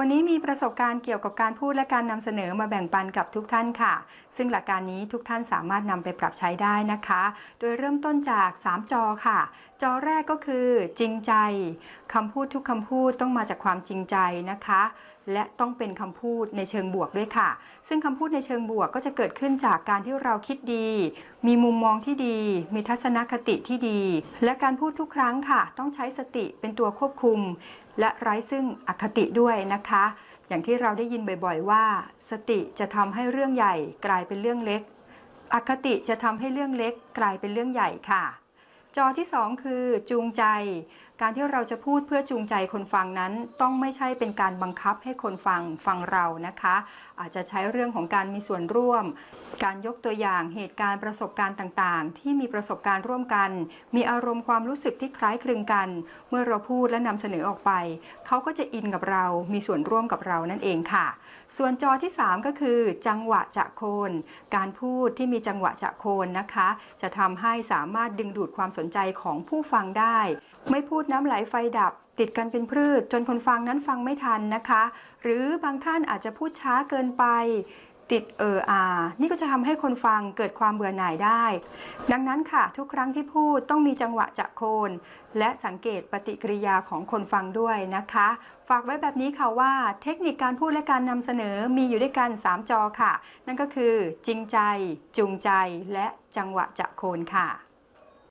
วันนี้มีประสบการณ์เกี่ยวกับการพูดและการนำเสนอมาแบ่งปันกับทุกท่านค่ะ ซึ่งหลักการนี้ทุกท่านสามารถนำไปปรับใช้ได้นะคะ โดยเริ่มต้นจาก 3 จอค่ะ จอแรกก็คือจริงใจคำพูดทุกคำพูดต้องมาจากความจริงใจนะคะ และต้องเป็นคำพูดในเชิงบวกด้วยค่ะ ซึ่งคำพูดในเชิงบวกก็จะเกิดขึ้นจากการที่เราคิดดี มีมุมมองที่ดี มีทัศนคติที่ดี และการพูดทุกครั้งค่ะ ต้องใช้สติเป็นตัวควบคุม และไร้ซึ่งอคติด้วยนะคะอย่างที่เราได้ยินบ่อยๆว่า สติจะทำให้เรื่องใหญ่กลายเป็นเรื่องเล็ก อคติจะทำให้เรื่องเล็กกลายเป็นเรื่องใหญ่ค่ะ จอที่ 2 คือจูงใจ การที่เราจะพูดเพื่อจูงใจคนฟังนั้น ต้องไม่ใช่เป็นการบังคับให้คนฟังฟังเรานะคะ อาจจะใช้เรื่องของการมีส่วนร่วม การยกตัวอย่างเหตุการณ์ประสบการณ์ต่างๆ ที่มีประสบการณ์ร่วมกัน มีอารมณ์ความรู้สึกที่คล้ายคลึงกัน เมื่อเราพูดและนำเสนอออกไป เขาก็จะอินกับเรา มีส่วนร่วมกับเรานั่นเองค่ะ ส่วนจอที่ 3 ก็คือ จังหวะจะโคน การพูดที่มีจังหวะจะโคนนะคะ จะทำให้สามารถดึงดูดความสนใจของผู้ฟังได้ ไม่พูดน้ำไหลไฟดับ ติดกันเป็นพืช จนคนฟังนั้นฟังไม่ทันนะคะ หรือบางท่านอาจจะพูดช้าเกินไป ติดเอออานี่ก็จะทำให้คนฟังเกิดความเบื่อหน่ายได้ ดังนั้นค่ะ ทุกครั้งที่พูดต้องมีจังหวะจะโคน และสังเกตปฏิกิริยาของคนฟังด้วยนะคะ ฝากไว้แบบนี้ค่ะว่า เทคนิคการพูดและการนำเสนอมีอยู่ด้วยกัน 3 จอค่ะ นั่นก็คือจริงใจ จูงใจ และจังหวะจะโคนค่ะ